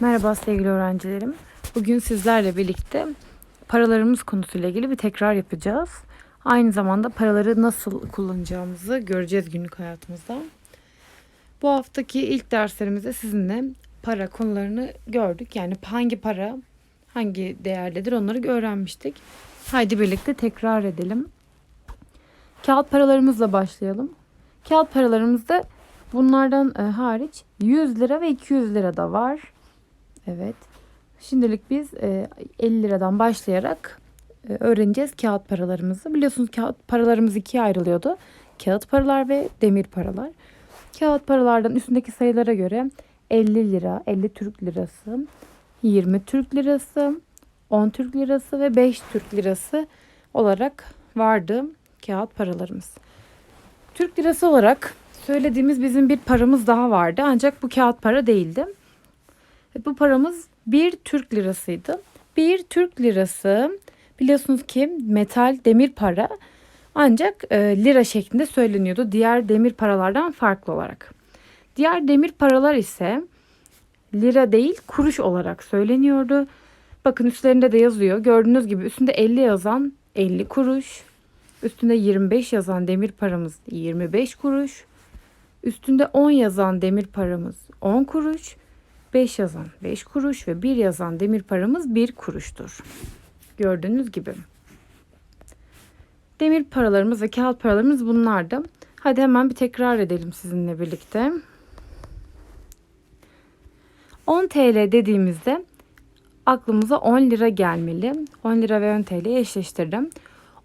Merhaba sevgili öğrencilerim. Bugün sizlerle birlikte paralarımız konusuyla ilgili bir tekrar yapacağız. Aynı zamanda paraları nasıl kullanacağımızı göreceğiz günlük hayatımızda. Bu haftaki ilk derslerimizde sizinle para konularını gördük. Yani hangi para hangi değerlidir onları öğrenmiştik. Haydi birlikte tekrar edelim. Kağıt paralarımızla başlayalım. Kağıt paralarımızda bunlardan e, hariç 100 lira ve 200 lira da var. Evet. Şimdilik biz e, 50 liradan başlayarak e, öğreneceğiz kağıt paralarımızı. Biliyorsunuz kağıt paralarımız ikiye ayrılıyordu. Kağıt paralar ve demir paralar. Kağıt paralardan üstündeki sayılara göre 50 lira, 50 Türk lirası, 20 Türk lirası, 10 Türk lirası ve 5 Türk lirası olarak vardı kağıt paralarımız. Türk lirası olarak söylediğimiz bizim bir paramız daha vardı ancak bu kağıt para değildi. Bu paramız bir Türk lirasıydı. Bir Türk lirası biliyorsunuz ki metal demir para ancak e, lira şeklinde söyleniyordu diğer demir paralardan farklı olarak. Diğer demir paralar ise lira değil kuruş olarak söyleniyordu. Bakın üstlerinde de yazıyor. Gördüğünüz gibi üstünde 50 yazan 50 kuruş. Üstünde 25 yazan demir paramız 25 kuruş. Üstünde 10 yazan demir paramız 10 kuruş. 5 yazan 5 kuruş ve 1 yazan demir paramız 1 kuruştur. Gördüğünüz gibi. Demir paralarımız ve kağıt paralarımız bunlardı. Hadi hemen bir tekrar edelim sizinle birlikte. 10 TL dediğimizde aklımıza 10 lira gelmeli. 10 lira ve 10 TL'yi eşleştirdim.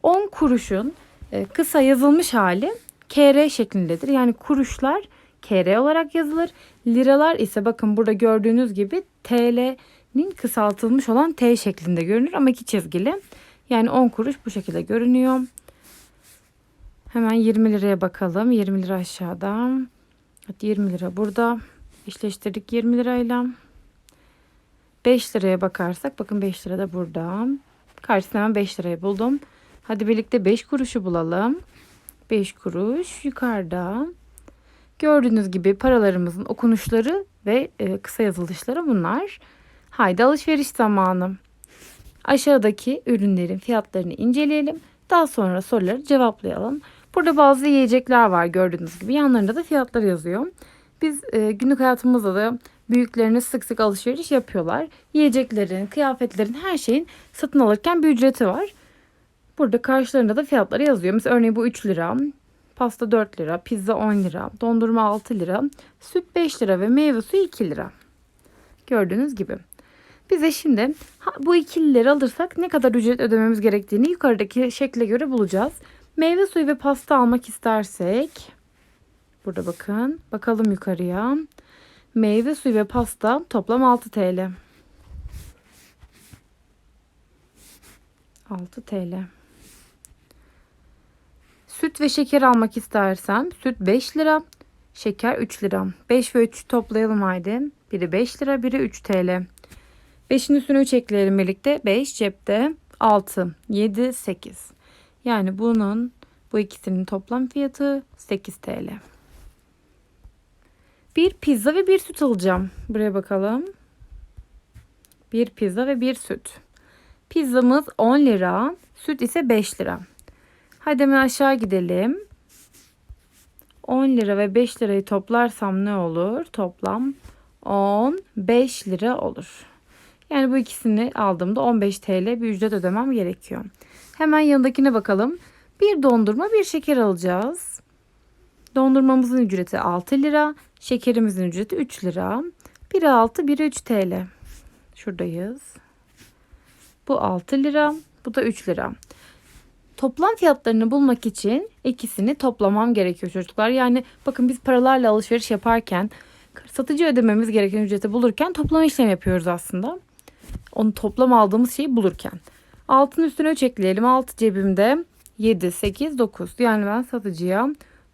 10 kuruşun e, kısa yazılmış hali KR şeklindedir. Yani kuruşlar KR olarak yazılır. Liralar ise bakın burada gördüğünüz gibi TL'nin kısaltılmış olan T şeklinde görünür ama iki çizgili. Yani 10 kuruş bu şekilde görünüyor. Hemen 20 liraya bakalım. 20 lira aşağıda. Hadi 20 lira burada. Eşleştirdik 20 lirayla. 5 liraya bakarsak bakın 5 lira da burada. Karşısına hemen 5 lirayı buldum. Hadi birlikte 5 kuruşu bulalım. 5 kuruş yukarıda. Gördüğünüz gibi paralarımızın okunuşları ve e, kısa yazılışları bunlar. Haydi alışveriş zamanı. Aşağıdaki ürünlerin fiyatlarını inceleyelim. Daha sonra soruları cevaplayalım. Burada bazı yiyecekler var gördüğünüz gibi. Yanlarında da fiyatlar yazıyor. Biz e, günlük hayatımızda da büyüklerine sık sık alışveriş yapıyorlar. Yiyeceklerin, kıyafetlerin, her şeyin satın alırken bir ücreti var. Burada karşılarında da fiyatları yazıyor. Mesela örneğin bu 3 lira, pasta 4 lira, pizza 10 lira, dondurma 6 lira, süt 5 lira ve meyve suyu 2 lira. Gördüğünüz gibi. Bize şimdi bu 2 lira alırsak ne kadar ücret ödememiz gerektiğini yukarıdaki şekle göre bulacağız. Meyve suyu ve pasta almak istersek burada bakın bakalım yukarıya. Meyve suyu ve pasta toplam 6 TL. 6 TL. Süt ve şeker almak istersem süt 5 lira, şeker 3 lira. 5 ve 3 toplayalım haydi. Biri 5 lira, biri 3 TL. 5'in üstüne 3 ekleyelim birlikte. 5 cepte 6, 7, 8. Yani bunun bu ikisinin toplam fiyatı 8 TL. Bir pizza ve bir süt alacağım. Buraya bakalım. Bir pizza ve bir süt. Pizzamız 10 lira, süt ise 5 lira. Hadi hemen aşağı gidelim. 10 lira ve 5 lirayı toplarsam ne olur? Toplam 15 lira olur. Yani bu ikisini aldığımda 15 TL bir ücret ödemem gerekiyor. Hemen yanındakine bakalım. Bir dondurma bir şeker alacağız. Dondurmamızın ücreti 6 lira. Şekerimizin ücreti 3 lira. Biri 6 biri 3 TL. Şuradayız. Bu 6 lira. Bu da 3 lira. Toplam fiyatlarını bulmak için ikisini toplamam gerekiyor çocuklar. Yani bakın biz paralarla alışveriş yaparken satıcı ödememiz gereken ücreti bulurken toplam işlem yapıyoruz aslında. Onu toplam aldığımız şeyi bulurken. Altın üstüne 3 ekleyelim. 6 cebimde 7, 8, 9. Yani ben satıcıya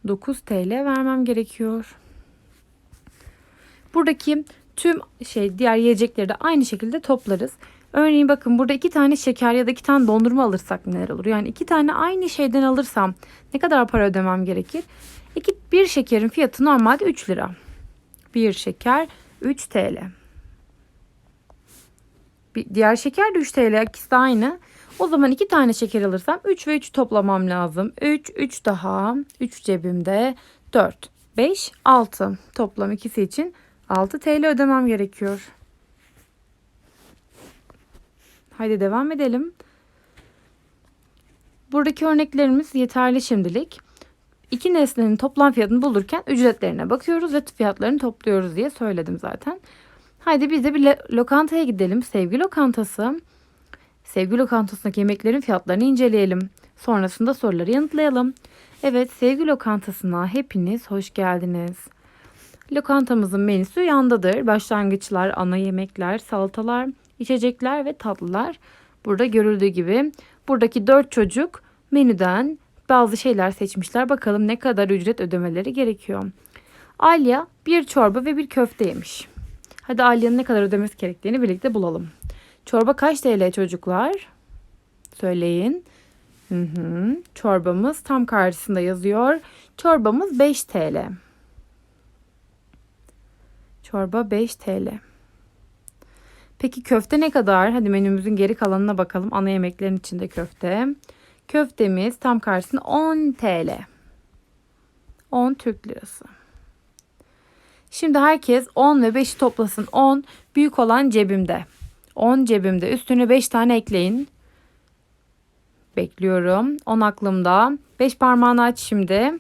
9 TL vermem gerekiyor. Buradaki tüm şey diğer yiyecekleri de aynı şekilde toplarız. Örneğin bakın burada iki tane şeker ya da iki tane dondurma alırsak neler olur? Yani iki tane aynı şeyden alırsam ne kadar para ödemem gerekir? İki, bir şekerin fiyatı normalde 3 lira. Bir şeker 3 TL. Bir, diğer şeker de 3 TL. İkisi de aynı. O zaman 2 tane şeker alırsam 3 ve 3 toplamam lazım. 3, 3 daha. 3 cebimde. 4, 5, 6. Toplam ikisi için 6 TL ödemem gerekiyor. Haydi devam edelim. Buradaki örneklerimiz yeterli şimdilik. İki nesnenin toplam fiyatını bulurken ücretlerine bakıyoruz ve fiyatlarını topluyoruz diye söyledim zaten. Haydi biz de bir lokantaya gidelim. Sevgi lokantası. Sevgi lokantasındaki yemeklerin fiyatlarını inceleyelim. Sonrasında soruları yanıtlayalım. Evet, sevgi lokantasına hepiniz hoş geldiniz. Lokantamızın menüsü yandadır. Başlangıçlar, ana yemekler, salatalar, içecekler ve tatlılar. Burada görüldüğü gibi buradaki dört çocuk menüden bazı şeyler seçmişler. Bakalım ne kadar ücret ödemeleri gerekiyor. Alya bir çorba ve bir köfte yemiş. Hadi Alya'nın ne kadar ödemesi gerektiğini birlikte bulalım. Çorba kaç TL çocuklar? Söyleyin. Hı hı. Çorbamız tam karşısında yazıyor. Çorbamız 5 TL. Çorba 5 TL. Peki köfte ne kadar? Hadi menümüzün geri kalanına bakalım. Ana yemeklerin içinde köfte. Köftemiz tam karşısında 10 TL. 10 Türk lirası. Şimdi herkes 10 ve 5'i toplasın. 10 büyük olan cebimde. 10 cebimde. Üstüne 5 tane ekleyin. Bekliyorum. 10 aklımda. 5 parmağını aç şimdi.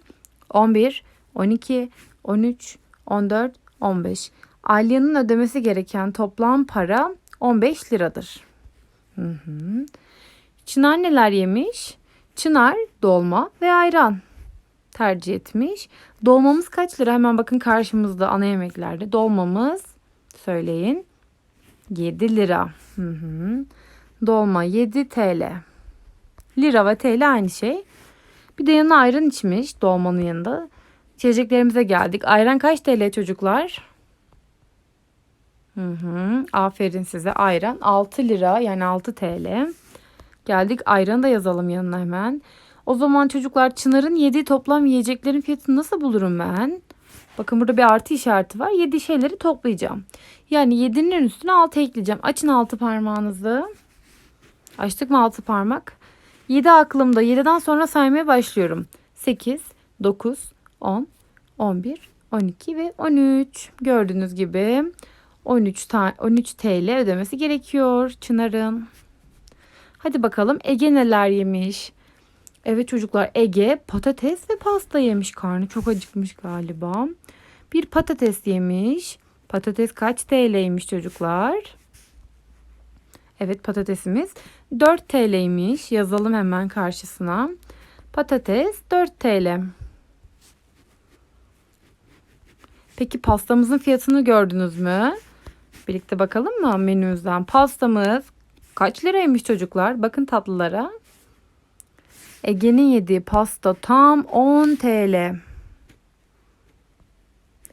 11, 12, 13, 14, 15. Alya'nın ödemesi gereken toplam para 15 liradır. Hı hı. Çınar neler yemiş? Çınar dolma ve ayran tercih etmiş. Dolmamız kaç lira? Hemen bakın karşımızda ana yemeklerde. Dolmamız söyleyin. 7 lira. Hı hı. Dolma 7 TL. Lira ve TL aynı şey. Bir de yanına ayran içmiş dolmanın yanında. İçeceklerimize geldik. Ayran kaç TL çocuklar? Hı hı. Aferin size. Ayran 6 lira yani 6 TL. Geldik ayranı da yazalım yanına hemen. O zaman çocuklar Çınar'ın yediği toplam yiyeceklerin fiyatını nasıl bulurum ben? Bakın burada bir artı işareti var. Yedi şeyleri toplayacağım. Yani 7'nin üstüne 6 ekleyeceğim. Açın 6 parmağınızı. Açtık mı 6 parmak? 7 aklımda. 7'den sonra saymaya başlıyorum. 8, 9, 10, 11, 12 ve 13. Gördüğünüz gibi 13 tane 13 TL ödemesi gerekiyor Çınar'ın. Hadi bakalım Ege neler yemiş? Evet çocuklar Ege patates ve pasta yemiş. Karnı çok acıkmış galiba. Bir patates yemiş. Patates kaç TL'ymiş çocuklar? Evet patatesimiz 4 TL'ymiş. Yazalım hemen karşısına. Patates 4 TL. Peki pastamızın fiyatını gördünüz mü? Birlikte bakalım mı menümüzden? Pastamız kaç liraymış çocuklar? Bakın tatlılara. Ege'nin yediği pasta tam 10 TL.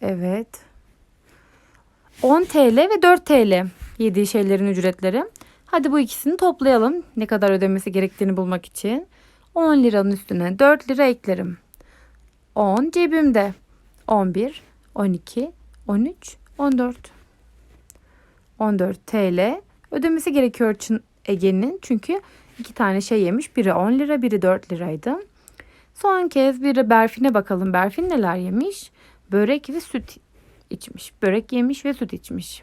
Evet. 10 TL ve 4 TL yediği şeylerin ücretleri. Hadi bu ikisini toplayalım. Ne kadar ödemesi gerektiğini bulmak için. 10 liranın üstüne 4 lira eklerim. 10 cebimde. 11, 12, 13, 14. 14 TL ödemesi gerekiyor Çın Ege'nin. Çünkü iki tane şey yemiş. Biri 10 lira, biri 4 liraydı. Son kez bir Berfin'e bakalım. Berfin neler yemiş? Börek ve süt içmiş. Börek yemiş ve süt içmiş.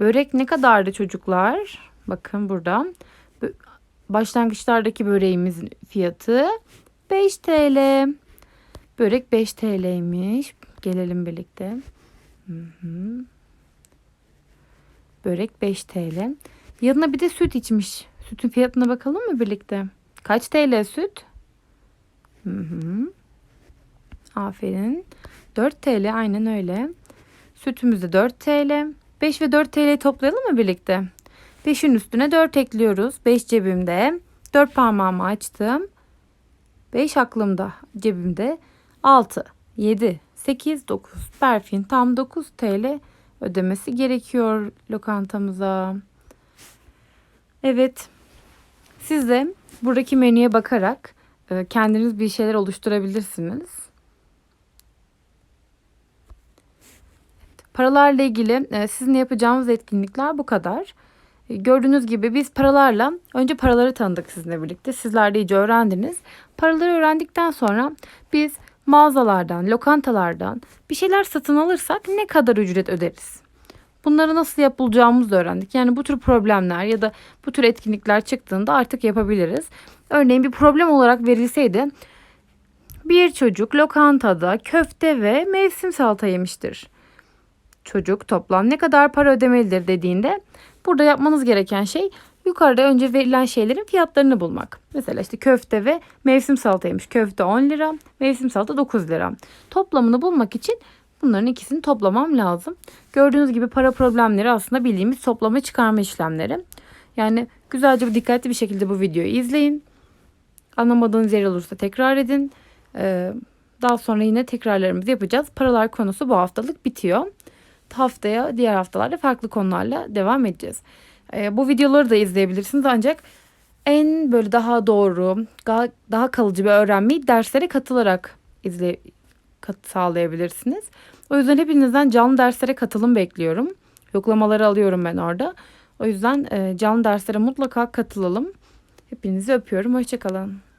Börek ne kadardı çocuklar? Bakın burada. Başlangıçlardaki böreğimizin fiyatı 5 TL. Börek 5 TL'ymiş. Gelelim birlikte. Hı hı. Börek 5 TL. Yanına bir de süt içmiş. Sütün fiyatına bakalım mı birlikte? Kaç TL süt? Hı hı. Aferin. 4 TL aynen öyle. Sütümüz de 4 TL. 5 ve 4 TL'yi toplayalım mı birlikte? 5'in üstüne 4 ekliyoruz. 5 cebimde. 4 parmağımı açtım. 5 aklımda cebimde. 6, 7, 8, 9. Berfin tam 9 TL ödemesi gerekiyor lokantamıza. Evet. Siz de buradaki menüye bakarak e, kendiniz bir şeyler oluşturabilirsiniz. Paralarla ilgili e, sizin yapacağınız etkinlikler bu kadar. E, Gördüğünüz gibi biz paralarla önce paraları tanıdık sizinle birlikte. Sizler de iyice öğrendiniz. Paraları öğrendikten sonra biz mağazalardan, lokantalardan bir şeyler satın alırsak ne kadar ücret öderiz? Bunları nasıl yapılacağımızı da öğrendik. Yani bu tür problemler ya da bu tür etkinlikler çıktığında artık yapabiliriz. Örneğin bir problem olarak verilseydi bir çocuk lokantada köfte ve mevsim salata yemiştir. Çocuk toplam ne kadar para ödemelidir dediğinde burada yapmanız gereken şey yukarıda önce verilen şeylerin fiyatlarını bulmak. Mesela işte köfte ve mevsim salataymış. Köfte 10 lira, mevsim salata 9 lira. Toplamını bulmak için bunların ikisini toplamam lazım. Gördüğünüz gibi para problemleri aslında bildiğimiz toplama çıkarma işlemleri. Yani güzelce dikkatli bir şekilde bu videoyu izleyin. Anlamadığınız yer olursa tekrar edin. Ee, daha sonra yine tekrarlarımızı yapacağız. Paralar konusu bu haftalık bitiyor. Haftaya diğer haftalarda farklı konularla devam edeceğiz. Ee, bu videoları da izleyebilirsiniz ancak en böyle daha doğru, daha, daha kalıcı bir öğrenmeyi derslere katılarak izle kat, sağlayabilirsiniz. O yüzden hepinizden canlı derslere katılım bekliyorum. Yoklamaları alıyorum ben orada. O yüzden e, canlı derslere mutlaka katılalım. Hepinizi öpüyorum. Hoşçakalın.